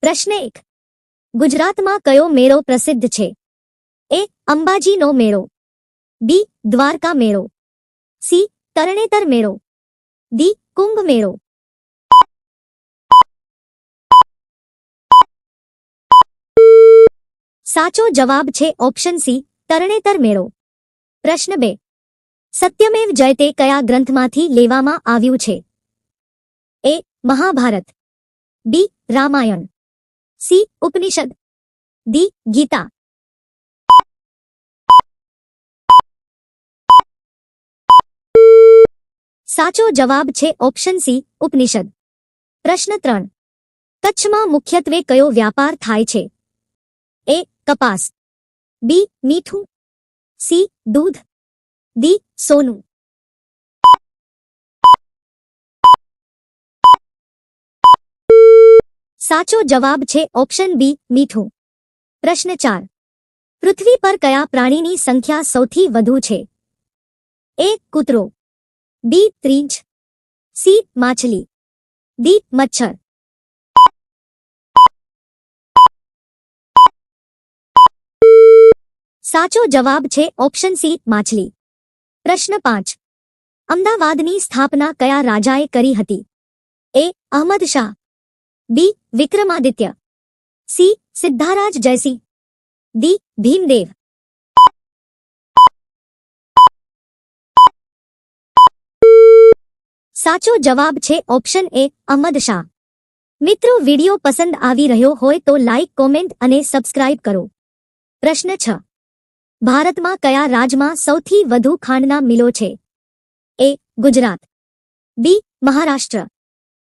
પ્રશ્ન એક. ગુજરાતમાં કયો મેળો પ્રસિદ્ધ છે? એ, અંબાજીનો મેળો. બી, દ્વારકા મેળો. સી, તરણેતર મેળો. ડી, કુંભ મેળો. સાચો જવાબ છે ઓપ્શન સી, તરણેતર મેળો. પ્રશ્ન બે. સત્યમેવ જયતે કયા ગ્રંથમાંથી લેવામાં આવ્યું છે? A, Mahabharat. B, Ramayan. C, Upanishad. D, Gita. સાચો જવાબ છે ઓપ્શન સી, ઉપનિષદ. પ્રશ્ન ત્રણ. કચ્છમાં મુખ્યત્વે કયો વ્યાપાર થાય છે? એ, કપાસ. બી, મીઠું. સી, દૂધ. ડી, સોનું. સાચો જવાબ છે ઓપ્શન બી, મીઠું. પ્રશ્ન ચાર. પૃથ્વી પર કયા પ્રાણીની સંખ્યા સૌથી વધુ છે? એ, કૂતરો. બી ત્રીજ સી, માછલી. દી મચ્છર. સાચો જવાબ છે ઓપ્શન સી, માછલી. પ્રશ્ન પાંચ. અમદાવાદની સ્થાપના કયા રાજાએ કરી હતી? A, Ahmad Shah. B Vikramaditya C Siddharaj Jaysinh D Bhimdev સાચો જવાબ છે ઓપ્શન એ અહમદ શાહ મિત્રો વિડિયો પસંદ આવી રહ્યો હોય તો લાઇક કોમેન્ટ અને સબસ્ક્રાઇબ કરો પ્રશ્ન છ ભારતમાં કયા રાજ્યમાં સૌથી વધુ ખાંડના મિલો છે A Gujarat B Maharashtra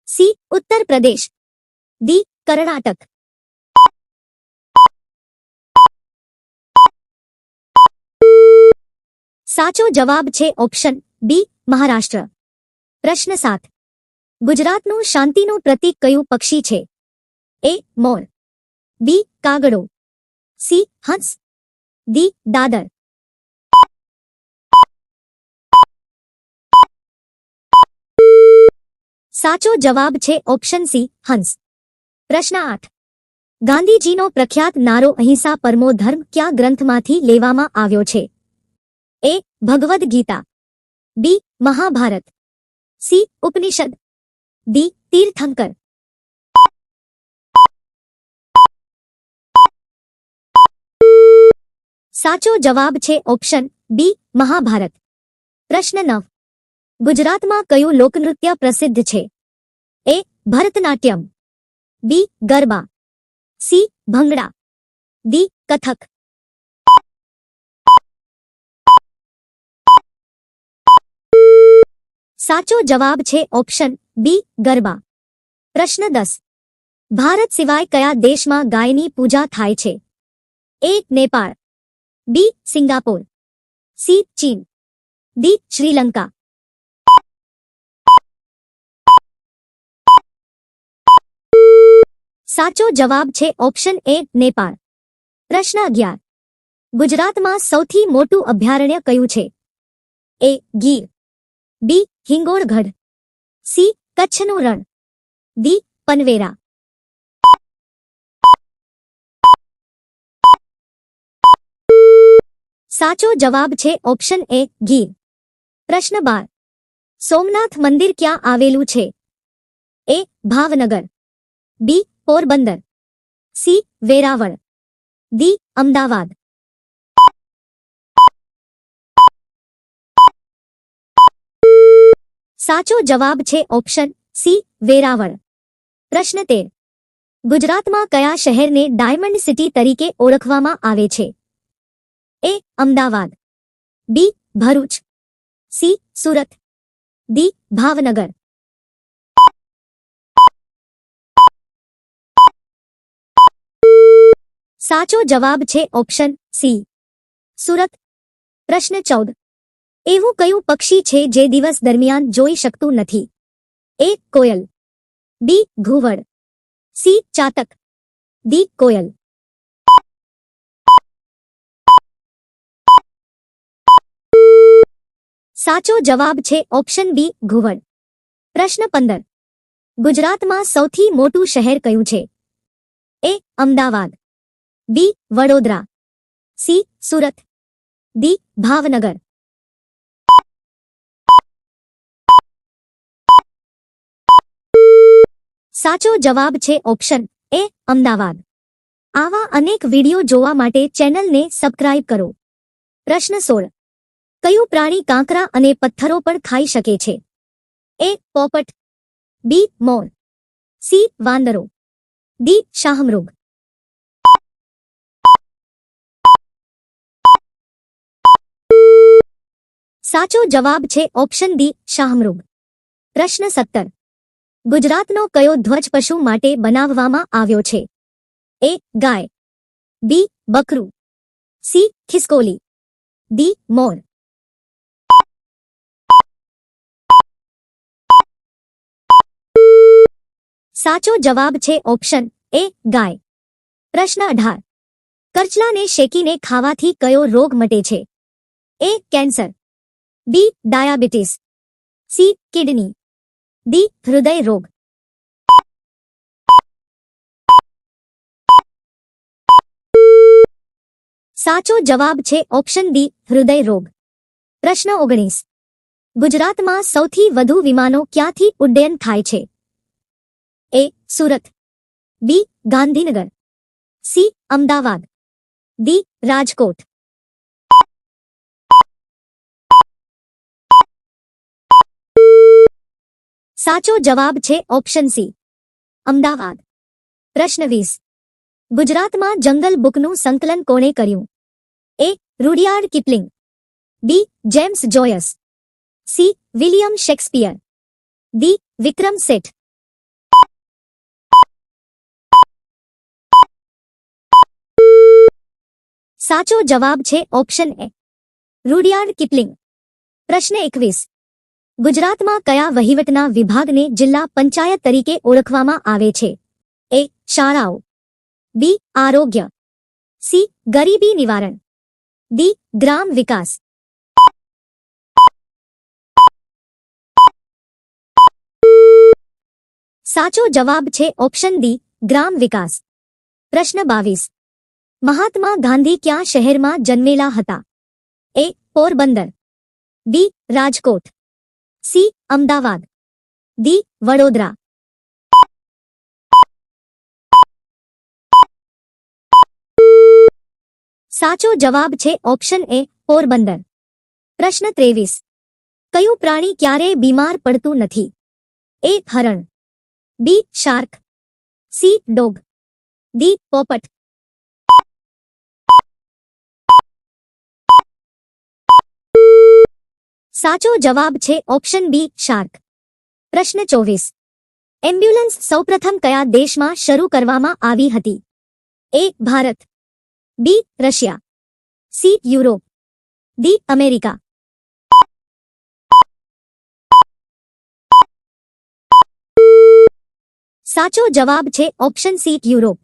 C Uttar Pradesh D Karnataka સાચો જવાબ છે ઓપ્શન બી મહારાષ્ટ્ર પ્રશ્ન સાત ગુજરાતનું શાંતિનું પ્રતીક કયું પક્ષી છે? એ મોર. બી કાગડો. સી હંસ. દી દાદર. સાચો જવાબ છે ઓપ્શન સી હંસ. પ્રશ્ન આઠ. ગાંધીજીનો પ્રખ્યાત નારો અહિંસા પરમો ધર્મ ક્યાં ગ્રંથમાંથી લેવામાં આવ્યો છે? A, Bhagavad Gita. B, Mahabharat. C, Upanishad. D, Tirthankar. સાચો જવાબ છે ઓપ્શન બી, મહાભારત. પ્રશ્ન નવ. ગુજરાતમાં કયું લોકનૃત્ય પ્રસિદ્ધ છે? A, Bharatanatyam. B Garba C Bhangra D Kathak સાચો જવાબ છે ઓપ્શન બી ગરબા પ્રશ્ન દસ ભારત સિવાય કયા દેશમાં ગાયની પૂજા થાય છે A Nepal B Singapore C ચીન ડી શ્રીલંકા સાચો જવાબ છે ઓપ્શન એ નેપાળ. પ્રશ્ન અગિયાર. ગુજરાતમાં સૌથી મોટું અભયારણ્ય કયું છે? A Gir. B Hingolgadh C કચ્છનું રણ. ડી પનવેરા. સાચો જવાબ છે ઓપ્શન એ ગીર. પ્રશ્ન બાર. સોમનાથ મંદિર ક્યાં આવેલું છે? A Bhavnagar. B Porbandar. C. Veraval. D Ahmedabad. સાચો જવાબ છે ઓપ્શન સી. વેરાવળ. પ્રશ્ન તેર. ગુજરાતમાં કયા શહેરને ડાયમંડ સિટી તરીકે ઓળખવામાં આવે છે? A. Ahmedabad. B. Bharuch. C. Surat. D. Bhavnagar. સાચો જવાબ છે ઓપ્શન સી. સુરત. પ્રશ્ન ચૌદ. એવું કયું પક્ષી છે જે દિવસ દરમિયાન જોઈ શકતું નથી? એ. કોયલ. બી. ઘુવડ. સી. ચાતક. દી કોયલ. સાચો જવાબ છે ઓપ્શન બી. ઘુવડ. પ્રશ્ન પંદર. ગુજરાતમાં સૌથી મોટું શહેર કયું છે? A. Ahmedabad. B Vadodara C Surat D Bhavnagar સાચો જવાબ છે ઓપ્શન એ અમદાવાદ આવા અનેક વીડિયો જોવા માટે ચેનલને સબસ્ક્રાઇબ કરો પ્રશ્ન સોળ કયું પ્રાણી કાંકરા અને પથ્થરો પણ ખાઈ શકે છે એ પોપટ બી મોર સી વાંદરો ડી શાહમૃગ સાચો જવાબ છે ઓપ્શન ડી શાહમૃગ. પ્રશ્ન સત્તર. ગુજરાતનો કયો ધ્વજ પશુ માટે બનાવવામાં આવ્યો છે? એ, ગાય. બી, બકરું. સી, ખિસકોલી. ડી, મોર. સાચો જવાબ છે ઓપ્શન એ, ગાય. પ્રશ્ન અઢાર. કરચલાને શેકીને ખાવાથી કયો રોગ મટે છે? A, cancer. B diabetes C kidney D હૃદય રોગ સાચો જવાબ છે ઓપ્શન ડી હૃદય રોગ. પ્રશ્ન ઓગણીસ. ગુજરાતમાં સૌથી વધુ વિમાનો ક્યાંથી ઉડ્ડયન થાય છે? A Surat. B Gandhinagar. C Ahmedabad. D Rajkot. સાચો જવાબ છે ઓપ્શન સી અમદાવાદ. પ્રશ્ન વીસ. ગુજરાતમાં જંગલ બુકનું સંકલન કોણે કર્યું? A. Rudyard Kipling. B. James Joyce. C. William Shakespeare. D. Vikram Seth સાચો જવાબ છે ઓપ્શન એ રૂડિયાર્ડ કિપલિંગ. પ્રશ્ન એકવીસ. ગુજરાતમાં કયા વહીવટના વિભાગને જિલ્લા પંચાયત તરીકે ઓળખવામાં આવે છે? એ, શાળાઓ. બી, આરોગ્ય. સી, ગરીબી નિવારણ. ડી, ગ્રામ વિકાસ. સાચો જવાબ છે ઓપ્શન ડી, ગ્રામ વિકાસ. પ્રશ્ન બાવીસ. મહાત્મા ગાંધી ક્યાં શહેરમાં જન્મેલા હતા? A, Porbandar. B, Rajkot. C, Ahmedabad. D, Vadodara. સાચો જવાબ છે ઓપ્શન એ, પોરબંદર. પ્રશ્ન ત્રેવીસ. કયું પ્રાણી ક્યારેય બીમાર પડતું નથી? એ, હરણ. B, shark. C, dog. D, પોપટ. સાચો જવાબ છે ઓપ્શન બી, શાર્ક. પ્રશ્ન ચોવીસ. એમ્બ્યુલન્સ સૌપ્રથમ કયા દેશમાં શરૂ કરવામાં આવી હતી? A, Bharat. B, Russia. C, Europe. D, America. સાચો જવાબ છે ઓપ્શન સી, યુરોપ.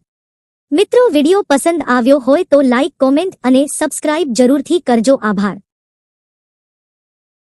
મિત્રો, વિડિયો પસંદ આવ્યો હોય તો લાઇક કોમેન્ટ અને સબસ્ક્રાઇબ જરૂરથી કરજો. આભાર.